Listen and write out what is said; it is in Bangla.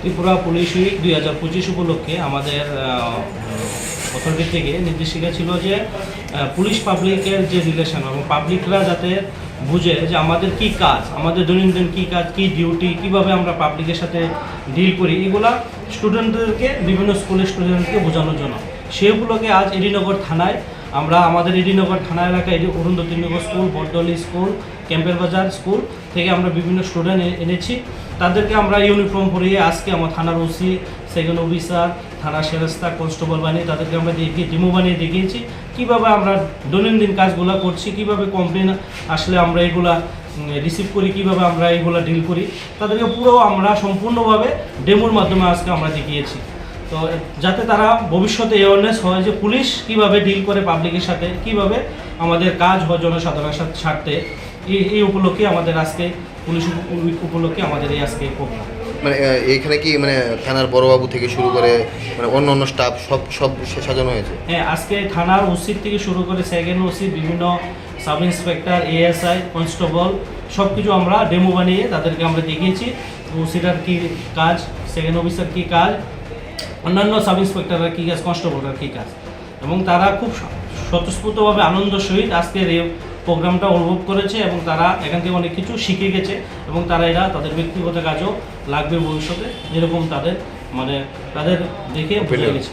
ত্রিপুরা পুলিশ উইক দুই হাজার পঁচিশ উপলক্ষে আমাদের অথরিটি থেকে নির্দেশিকা ছিল যে পুলিশ পাবলিকের যে রিলেশন এবং পাবলিকরা যাতে বুঝে যে আমাদের কি কাজ, আমাদের দৈনন্দিন কি কাজ, কি ডিউটি কীভাবে আমরা পাবলিকের সাথে ডিল করি, এগুলা স্টুডেন্টদেরকে বিভিন্ন স্কুলের স্টুডেন্টকে বোঝানোর জন্য। সেগুলোকে আজ এডিনগর থানায়, আমরা আমাদের এডিনগর থানা এলাকায় এডি অরুন্ধতিনগর স্কুল, বটদলি স্কুল, ক্যাম্পের বাজার স্কুল থেকে আমরা বিভিন্ন স্টুডেন্ট এনেছি। তাদেরকে আমরা ইউনিফর্ম পরিয়ে আজকে আমার থানার ওসি সেকেন্ড অফিসার থানা সেরেস্তা কনস্টেবল বানিয়ে তাদেরকে আমরা দেখিয়ে ডিমো বানিয়ে দেখিয়েছি। কীভাবে আমরা দৈনন্দিন কাজগুলো করছি, কীভাবে কমপ্লেন আসলে আমরা এগুলা রিসিভ করি, কীভাবে আমরা এগুলা ডিল করি, তাদেরকে পুরো আমরা সম্পূর্ণভাবে ডেমোর মাধ্যমে আজকে আমরা দেখিয়েছি। তো, যাতে তারা ভবিষ্যতে অ্যাওয়ারনেস হয় যে পুলিশ কীভাবে ডিল করে পাবলিকের সাথে, কীভাবে আমাদের কাজ হয় জনসাধারণের সাথে স্বার্থে এই এই উপলক্ষে আমাদের আজকে পুলিশ উপলক্ষে আমাদের এই আজকে প্রোগ্রাম। মানে আহ, এইখানে কি মানে থানার বড়বাবু থেকে শুরু করে মানে অন্য অন্য স্টাফ সব সব সাজানো হয়েছে? হ্যাঁ আজকে থানার ওসি থেকে শুরু করে সেকেন্ড ওসি বিভিন্ন সাব ইন্সপেক্টর এএসআই কনস্টেবল সব কিছু আমরা ডেমো বানিয়ে তাদেরকে আমরা দেখিয়েছি। ওসিটার কী কাজ সেকেন্ড অফিসার কী কাজ অন্যান্য সাব ইন্সপেক্টররা কী কাজ কনস্টেবলরা কী কাজ। এবং তারা খুব স্বতঃস্ফূর্তভাবে আনন্দ সহিত আজকের এই প্রোগ্রামটা অনুভব করেছে এবং তারা এখান থেকে অনেক কিছু শিখে গেছে এবং তারা এরা তাদের ব্যক্তিগত কাজেও লাগবে ভবিষ্যতে যেরকম তাদের মানে তাদের দেখে বুঝে গেছে।